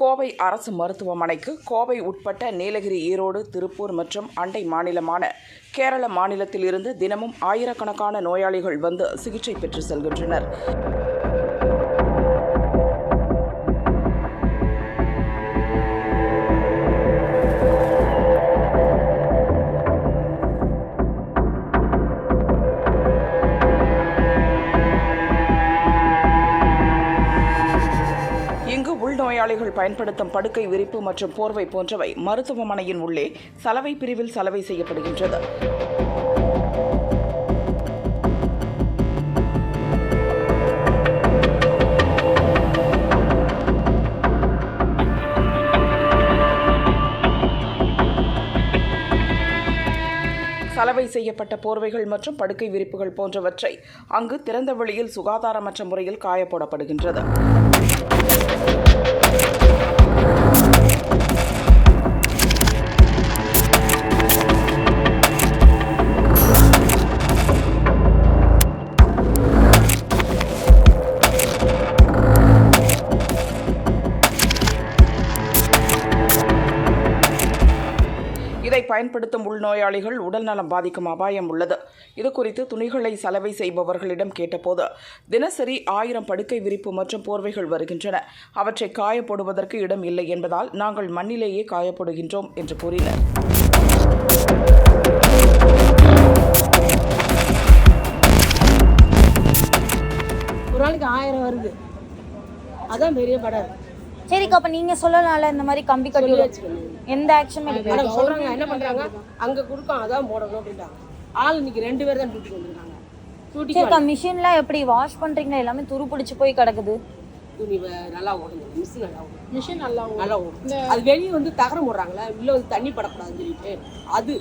கோவை அரசு மருத்துவமனைக்கு கோவை உட்பட்ட நீலகிரி ஈரோடு திருப்பூர் மற்றும் அண்டை மாநிலமான கேரள மாநிலத்திலிருந்து தினமும் ஆயிரக்கணக்கான நோயாளிகள் வந்து சிகிச்சை பெற்று செல்கின்றனர். பயன்படுத்தும் படுக்கை விரிப்பு மற்றும் போர்வை போன்றவை மருத்துவமனையின் உள்ளே சலவை பிரிவில் சலவை செய்யப்படுகின்றது. சலவை செய்யப்பட்ட போர்வைகள் மற்றும் படுக்கை விரிப்புகள் போன்றவற்றை அங்கு திறந்த வெளியில் சுகாதாரமற்ற முறையில் காயப்போடப்படுகின்றது பயன்படுத்தும் உள்நோயாளிகள் உடல்நலம் பாதிக்கும் அபாயம் உள்ளது. இது குறித்து துணிகளை சலவை செய்பவர்களிடம் கேட்டபோது தினசரி ஆயிரம் படுக்கை விரிப்பு மற்றும் போர்வைகள் வருகின்றன. அவற்றை காயப்படுவதற்கு இடம் இல்லை என்பதால் நாங்கள் மண்ணிலேயே காயப்படுகின்றோம் என்று கூறினர். ஒரு நாளைக்கு ஆயிரம் வருது. அதான் பெரிய படம். சரிக்கா அப்ப நீங்க சொல்லலாம்ல இந்த மாதிரி கம்பி கட்டி. எந்த ஆக்ஷனும் எடுக்கல. சொல்றாங்க என்ன பண்றாங்க? அங்க கொடுக்கும் அதான் போடணும் அப்படின்ட்டாங்க. ஆள் இன்னைக்கு ரெண்டு பேர் தான் டியூட்டிக்கு வந்திருக்காங்க. சரிக்கா மிஷின்லாம் எப்படி வாஷ் பண்றீங்களா? எல்லாமே துரு பிடிச்சு போய் கிடக்குது. துணி நல்லா ஓடுங்க மிஷின் நல்லா ஓடும் மிஷின் நல்லா ஓடும் நல்லா ஓடும் அது வெளியே வந்து தகரம் போடுறாங்களே உள்ள வந்து தண்ணி படக்கூடாதுன்னு சொல்லிட்டு அது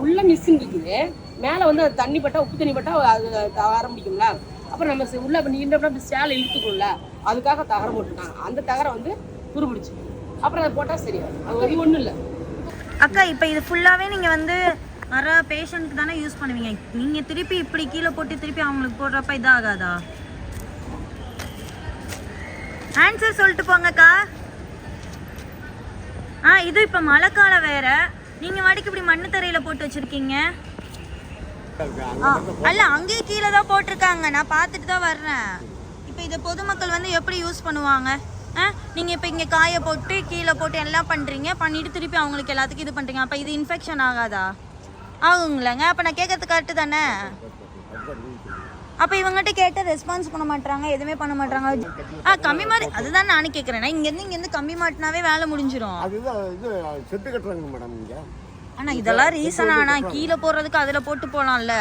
உள்ள மிஷின் இருக்குது. மேலே வந்து அது தண்ணி பட்டா உப்பு தண்ணி பட்டா அது தகரம் பிடிக்கும்ல. அப்புறம் நம்ம உள்ள இப்போ நீண்டப்பட அப்படி சேலை இழுத்துக்கும்ல அதுக்காக தகரம் போட்டுருக்காங்க. அந்த தகரம் வந்து துருபிடிச்சு அப்புறம் அதை போட்டால் சரியா அது அது ஒன்றும் இல்லை. அக்கா இப்போ இது ஃபுல்லாகவே நீங்கள் வந்து வர பேஷண்ட்க்கு தானே யூஸ் பண்ணுவீங்க? நீங்கள் திருப்பி இப்படி கீழே போட்டு திருப்பி அவங்களுக்கு போடுறப்ப இதாகாதா? ஆன்சர் சொல்லிட்டு போங்கக்கா ஆ இது இப்போ மழைக்காலம் வேற. நீங்கள் வாடிக்கு இப்படி மண்ணு தரையில் போட்டு வச்சுருக்கீங்க. அல்ல அங்கேயே கீழே தான் போட்டிருக்காங்க. நான் பார்த்துட்டு தான் வர்றேன். இப்போ இதை பொதுமக்கள் வந்து எப்படி யூஸ் பண்ணுவாங்க? ஆ நீங்கள் இப்போ இங்கே காய போட்டு கீழே போட்டு எல்லாம் பண்ணுறீங்க பண்ணிட்டு திருப்பி அவங்களுக்கு எல்லாத்துக்கும் இது பண்ணுறீங்க அப்போ இது இன்ஃபெக்ஷன் ஆகாதா? ஆகுங்களேங்க. அப்போ நான் கேட்கறது கரெக்டு தானே? அப்போ இவங்ககிட்ட கேட்டு ரெஸ்பான்ஸ் பண்ண மாட்டாங்க எதுவுமே பண்ண மாட்டாங்க ஆ கம்மி மாட்டு அதுதான் நானும் கேட்குறேன். இங்கேருந்து இங்கேருந்து கம்மி மாட்டினாவே வேலை முடிஞ்சிரும். அதுதான் இது செட்டு கட்டுறாங்க மேடம் இங்கே. ஆனால் இதெல்லாம் ரீசன் ஆனால் கீழே போடுறதுக்கு அதில் போட்டு போகலாம்ல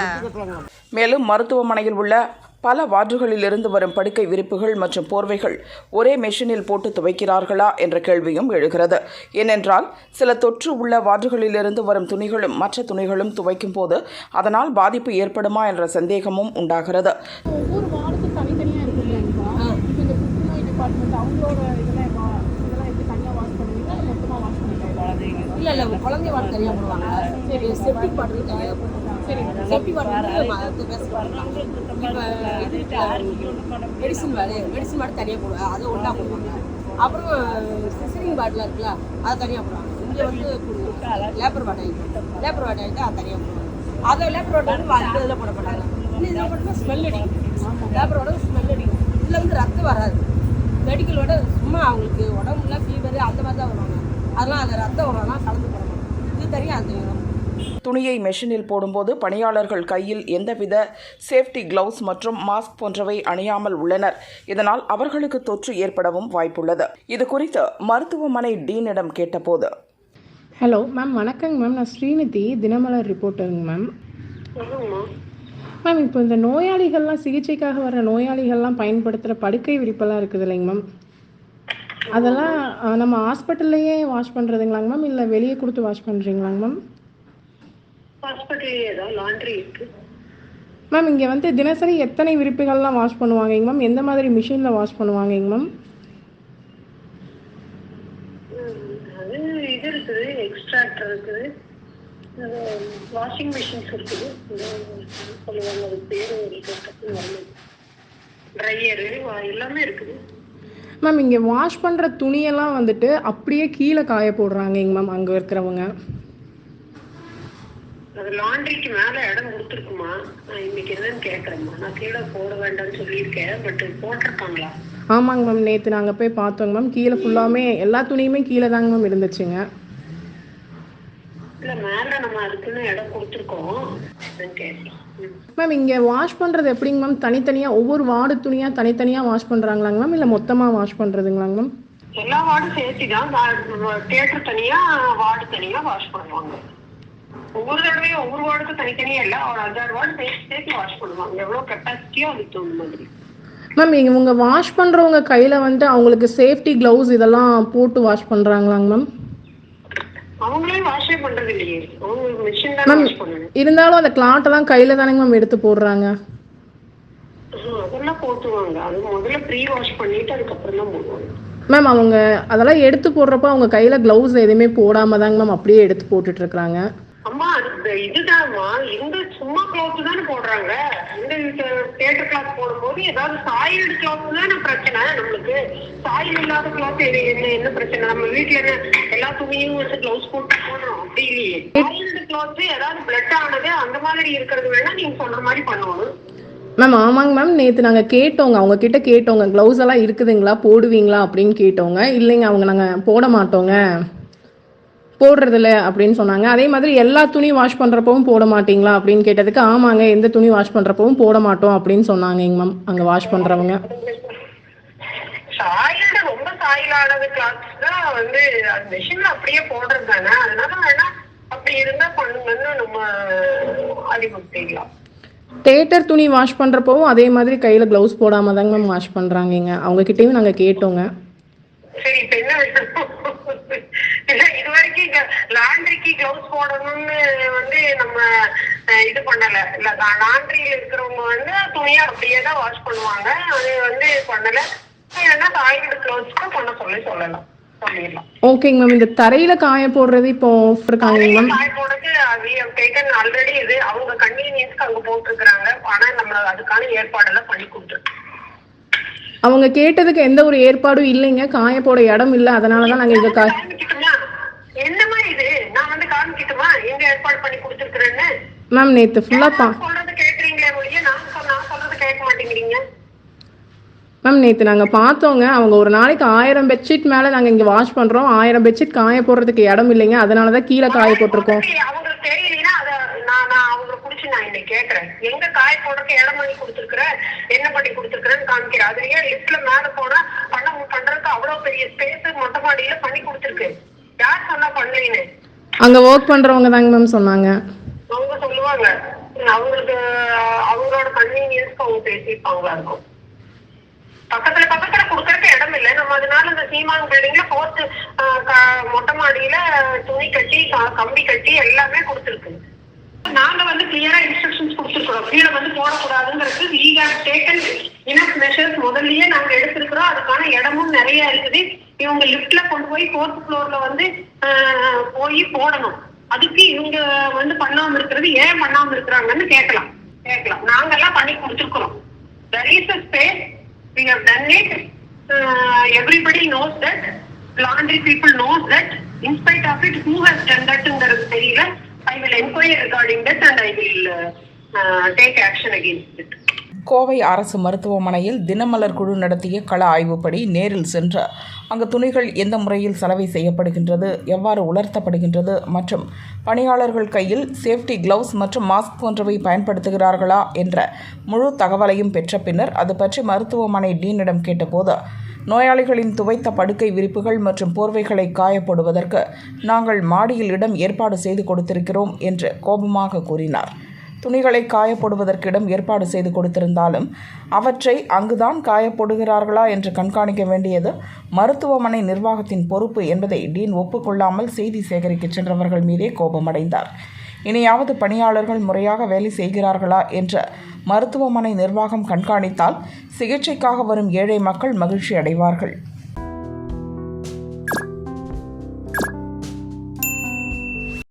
மேலும் மருத்துவமனையில் உள்ள பல வார்டுகளில் இருந்து வரும் படுக்கை விரிப்புகள் மற்றும் போர்வைகள் ஒரே மெஷினில் போட்டு துவைக்கிறார்களா என்ற கேள்வியும் எழுகிறது. ஏனென்றால் சில தொற்று உள்ள வார்டுகளிலிருந்து வரும் துணிகளும் மற்ற துணிகளும் துவைக்கும் போது அதனால் பாதிப்பு ஏற்படுமா என்ற சந்தேகமும் உண்டாகிறது ஒவ்வொரு வார்டுக்கும் தனித்தனியாக இருக்கு இல்லைங்களா இப்போ இந்த புற்றுநோய் டிபார்ட்மெண்ட் அவங்களோட இதெல்லாம் வா- இதெல்லாம் எப்படி தனியாக வாஷ் பண்ணுவீங்களா இல்லை மொத்தமாக வாஷ் பண்ணிக்கலாம் இல்லை குழந்தை வார்டு தனியாக போடுவாங்க சரி செப்டிக் பாட்டில் தனியாக போடுவாங்க சரி செப்டிக் வார்டு அது பேச போடுறாங்க இப்போ தனியாக போடுவாங்க அதை ஒன்றா போடுவாங்க. அப்புறம் சிசரிங் வார்டில் இருக்குல்ல அதை தனியாக போடுவாங்க இங்கே வந்து லேபர் வார்டு லேபர் வார்டு ஆகிட்டு அது தனியாக போடுவாங்க அதை லேபர் வார்டு வந்து இதில் போட மாட்டாங்க இன்னும் இதில் போட்டோம்னா ஸ்மெல் அடிக்கும். லேபர் வார்டு ஸ்மெல் அடிக்கும். இதில் வந்து ரத்தம் வராது. மெடிக்கலோட சும்மா அவங்களுக்கு உடம்புலாம் ஃபீவர் அந்த மாதிரி தான் வருவாங்க. அதெல்லாம் அந்த ரத்தம் வரலாம் கலந்து போடணும் இது தனியாக அது தனியாக துணியை மெஷினில் போடும்போது பணியாளர்கள் கையில் எந்தவித சேஃப்டி கிளவுஸ் மற்றும் மாஸ்க் போன்றவை அணியாமல் உள்ளனர். இதனால் அவர்களுக்கு தொற்று ஏற்படவும் வாய்ப்புள்ளது. இது குறித்து மருத்துவமனை டீனிடம் கேட்டபோது. ஹலோ மேம் வணக்கங்க மேம் நான் ஸ்ரீநிதி தினமலர் ரிப்போர்ட்டருங்க மேம் மேம் இப்போ இந்த நோயாளிகள்லாம் சிகிச்சைக்காக வர நோயாளிகள்லாம் பயன்படுத்துகிற படுக்கை விரிப்பெல்லாம் இருக்குது இல்லைங்க மேம் அதெல்லாம் நம்ம ஹாஸ்பிட்டல்லையே வாஷ் பண்ணுறதுங்களாங்க மேம்? இல்லை வெளியே கொடுத்து வாஷ் பண்ணுறீங்களாங்க மேம்? ஹாஸ்பிட்டல்லே தான் லாண்ட்ரி இருக்கு. மேம் இங்கே வந்து தினசரி எத்தனை விரிப்புகள்லாம் வாஷ் பண்ணுவாங்கங்க மேம்? எந்த மாதிரி மிஷினில் வாஷ் பண்ணுவாங்கங்க மேம்? அது இது இருக்குது எக்ஸ்ட்ராக்டர் இருக்குது. வாஷிங் மிஷின்ஸ் இருக்குது. சொல்லுவாங்க அது பேர் ட்ரையரு எல்லாமே இருக்குது. மேம் இங்கே வாஷ் பண்ணுற துணியெல்லாம் வந்துட்டு அப்படியே கீழே காய போடுறாங்கங்க மேம் அங்கே இருக்கிறவங்க. அது லாண்ட்ரிக்கு மேல இடம் கொடுத்துருக்குமா? நான் இன்னைக்கு என்னன்னு கேக்குறேம்மா நான் கீழே போட வேண்டாம்னு சொல்லியிருக்கேன் பட் போட்டிருக்காங்களா? ஆமாங்க மேம் நேற்று நாங்கள் போய் பார்த்தோங்க மேம் கீழே ஃபுல்லாமே எல்லா துணியுமே கீழே தாங்க மேம் இருந்துச்சுங்க இல்ல மேல நம்ம அதுக்குன்னு இடம் கொடுத்துருக்கோம் என்னன்னு கேட்கலாம் ம். மேம் இங்கே வாஷ் பண்ணுறது எப்படிங்க மேம் தனித்தனியாக ஒவ்வொரு வார்டு துணியாக தனித்தனியாக வாஷ் பண்ணுறாங்களாங்க மேம் இல்லை மொத்தமாக வாஷ் பண்ணுறதுங்களாங்க மேம் எல்லா வார்டும் சேர்த்து தான் தியேட்டர் தனியா வார்டு தனியா வாஷ் பண்ணுவாங்க. ஒவ்வொரு தடவையும் ஒவ்வொரு வார்டுக்கும் தனித்தனியா இல்ல ஒரு அஞ்சாறு வார்டு சேர்த்து சேர்த்து வாஷ் பண்ணுவாங்க. எவ்வளவு கெப்பாசிட்டியோ அதுக்கு தகுந்த மாதிரி. மேம் இவங்க வாஷ் பண்ணுறவங்க கையில் வந்துட்டு அவங்களுக்கு சேஃப்டி க்ளவுஸ் இதெல்லாம் போட்டு வாஷ் பண்ணுறாங்களாங்க மேம் தானே இருந்தாலும் அந்த கிளாட்டெல்லாம் கையில் தானேங்க மேம் எடுத்து போடுறாங்க? தான் மேம் அவங்க அதெல்லாம் எடுத்து போடுறப்போ அவங்க கையில் க்ளவுஸ் எதுவுமே போடாம தாங்க மேம் அப்படியே எடுத்து போட்டுட்டு இருக்கிறாங்க அம்மா இதுதான்மா இந்த சும்மா கிளாத் தானே போடுறாங்க. இந்த தியேட்டர் கிளாத் போடும்போது ஏதாவது சாயில்டு கிளாத் தானே பிரச்சனை நம்மளுக்கு. சாயில் இல்லாத கிளாத் என்ன என்ன பிரச்சனை? நம்ம வீட்ல என்ன எல்லா துணியும் வச்சு க்ளவுஸ் போட்டு போடுறோம். அப்படி இல்லையே சாயில்டு கிளாத் ஏதாவது பிளட் ஆனது அந்த மாதிரி இருக்கிறது வேணா நீங்க சொல்ற மாதிரி பண்ணணும். மேம் ஆமாங்க மேம் நேற்று நாங்கள் கேட்டோங்க. அவங்க கிட்ட கேட்டோங்க. க்ளவுஸ் எல்லாம் இருக்குதுங்களா? போடுவீங்களா? அப்படின்னு கேட்டோங்க. இல்லைங்க அவங்க நாங்கள் போட மாட்டோங்க. போடுறதில்ல அப்படின்னு சொன்னாங்க. அதே மாதிரி எல்லா துணி வாஷ் பண்ணுறப்பவும் போட மாட்டீங்களா? அப்படின்னு கேட்டதுக்கு ஆமாங்க எந்த துணி வாஷ் பண்ணுறப்பவும் போட மாட்டோம் அப்படின்னு சொன்னாங்கங்க மேம் அங்கே வாஷ் பண்ணுறவங்க ரொம்ப சாயிலானது கிளாத்ஸ் வந்து அது மெஷின்ல அப்படியே போடுறது தானே அதனால வேணா அப்படி இருந்தா பண்ணுங்கன்னு நம்ம அறிவுறுத்திக்கலாம் தேட்டர் துணி வாஷ் பண்ணுறப்பவும் அதே மாதிரி கையில் க்ளவுஸ் போடாம தாங்க மேம் வாஷ் பண்ணுறாங்கங்க அவங்க கிட்டேயும் நாங்கள் கேட்டோங்க. சரி இப்ப என்ன இது வரைக்கும் லாண்ட்ரிக்கு கிளவுஸ் போடணும்னு வந்து நம்ம இது பண்ணல. இல்ல லாண்ட்ரியில இருக்கிறவங்க வந்து துணியை அப்படியே தான் வாஷ் பண்ணுவாங்க. அது வந்து பண்ணல. ஏன்னா சாயில்டு கிளவுஸ்க்கு பண்ண சொல்லி சொல்லலாம். சொல்லிடலாம் ஓகேங்க மேம் இந்த தரையில் காய போடுறது இப்போ இருக்காங்க மேம் காய் போடுறது taken ஆல்ரெடி இது. அவங்க கன்வீனியன்ஸ்க்கு அங்க போட்டிருக்கிறாங்க. ஆனா நம்ம அதுக்கான ஏற்பாடெல்லாம் பண்ணி கொடுத்துருக்கோம். அவங்க கேட்டதுக்கு எந்த ஒரு ஏற்பாடும் இல்லைங்க. காய போட இடம் இல்லை. அதனால தான் நாங்கள் இங்கே என்னம்மா இது? நான் வந்து காமிக்கட்டுமா? எங்க ஏற்பாடு பண்ணி கொடுத்துருக்குறேன்னு? மேம் நேற்று ஃபுல்லாக பா நான் சொல்றது கேக்குறீங்களே ஒழிய நான் சொல்- நான் சொல்றது கேட்க மாட்டேங்கிறீங்க மேம் நேற்று நாங்கள் பார்த்தோங்க. அவங்க ஒரு நாளைக்கு ஆயிரம் பெட்ஷீட் மேலே நாங்கள் இங்கே வாஷ் பண்ணுறோம் ஆயிரம் பெட்ஷீட் காய போடுறதுக்கு இடம் இல்லைங்க. அதனால தான் கீழே காய போட்டிருக்கோம். அவங்களுக்கு தெரியலனா அத நான் நான் அவங்களை புடிச்சு நான் இன்னைக்கு கேக்குறேன். எங்க காய போடுறதுக்கு இடம் பண்ணி கொடுத்துருக்குற? என்ன பண்ணி கொடுத்துருக்குறேன்னு காமிக்கிறேன். அதுலயே லிஸ்ட்ல மேல போனா பண்ண பண்றதுக்கு அவ்வளவு பெரிய ஸ்பேஸ் மொட்டை மாடியில பண்ணி கொடுத்துருக்கு. யார் சொன்னா பண்ணலைன்னு? அங்கே ஒர்க் பண்ணுறவங்க தாங்க மேம் சொன்னாங்க. அவங்க சொல்லுவாங்க. அவங்களுக்கு அவங்களோட கன்வீனியன்ஸ்க்கு அவங்க பேசியிருப்பாங்களா இருக்கும். பக்கத்துல பக்கத்துல குடுக்கறதுக்கு இடம் இல்லை. நம்ம அதனால இந்த சீமான் பில்டிங்ல போர்த்து மொட்டை மாடியில துணி கட்டி க- கம்பி கட்டி எல்லாமே கொடுத்துருக்கு. நாங்க வந்து கிளியரா இன்ஸ்ட்ரக்ஷன்ஸ் கொடுத்துருக்கோம் கீழே வந்து போடக்கூடாதுங்கிறது we have taken enough measures முதல்லயே நாங்க எடுத்திருக்கிறோம். அதுக்கான இடமும் நிறைய இருக்குது. இவங்க லிப்ட்ல கொண்டு போய் ஃபோர்த் ஃப்ளோர்ல வந்து போய் போடணும். அதுக்கு இவங்க வந்து பண்ணாம இருக்கிறது ஏன் பண்ணாம இருக்கிறாங்கன்னு கேட்கலாம். கேட்கலாம். நாங்கெல்லாம் பண்ணி கொடுத்துருக்குறோம். There is a space We have done it. Uh, everybody knows that. Laundry people knows that. In spite of it, who has done that in the area? I will inquire regarding that and I will uh, uh, take action against it. Kovai அரசு மருத்துவமனையில் தினமலர் குழு நடத்திய கள ஆய்வுப்படி நேரில் சென்று அங்கு துணிகள் எந்த முறையில் சலவை செய்யப்படுகின்றது எவ்வாறு உலர்த்தப்படுகின்றது மற்றும் பணியாளர்கள் கையில் சேஃப்டி கிளவுஸ் மற்றும் மாஸ்க் போன்றவை பயன்படுத்துகிறார்களா என்ற முழு தகவலையும் பெற்ற பின்னர் அது பற்றி மருத்துவமனை டீனிடம் கேட்டபோது நோயாளிகளின் துவைத்த படுக்கை விரிப்புகள் மற்றும் போர்வைகளை காயப்படுவதற்கு நாங்கள் மாடியில் இடம் ஏற்பாடு செய்து கொடுத்திருக்கிறோம் என்று கோபமாக கூறினார். துணிகளை காயப்படுவதற்கிடம் ஏற்பாடு செய்து கொடுத்திருந்தாலும் அவற்றை அங்குதான் காயப்போடுகிறார்களா என்று கண்காணிக்க வேண்டியது மருத்துவமனை நிர்வாகத்தின் பொறுப்பு என்பதை டீன் ஒப்புக்கொள்ளாமல் செய்தி சேகரிக்கச் சென்றவர்கள் மீதே கோபமடைந்தார். இனியாவது பணியாளர்கள் முறையாக வேலை செய்கிறார்களா என்ற மருத்துவமனை நிர்வாகம் கண்காணித்தால் சிகிச்சைக்காக வரும் ஏழை மக்கள் மகிழ்ச்சி அடைவார்கள்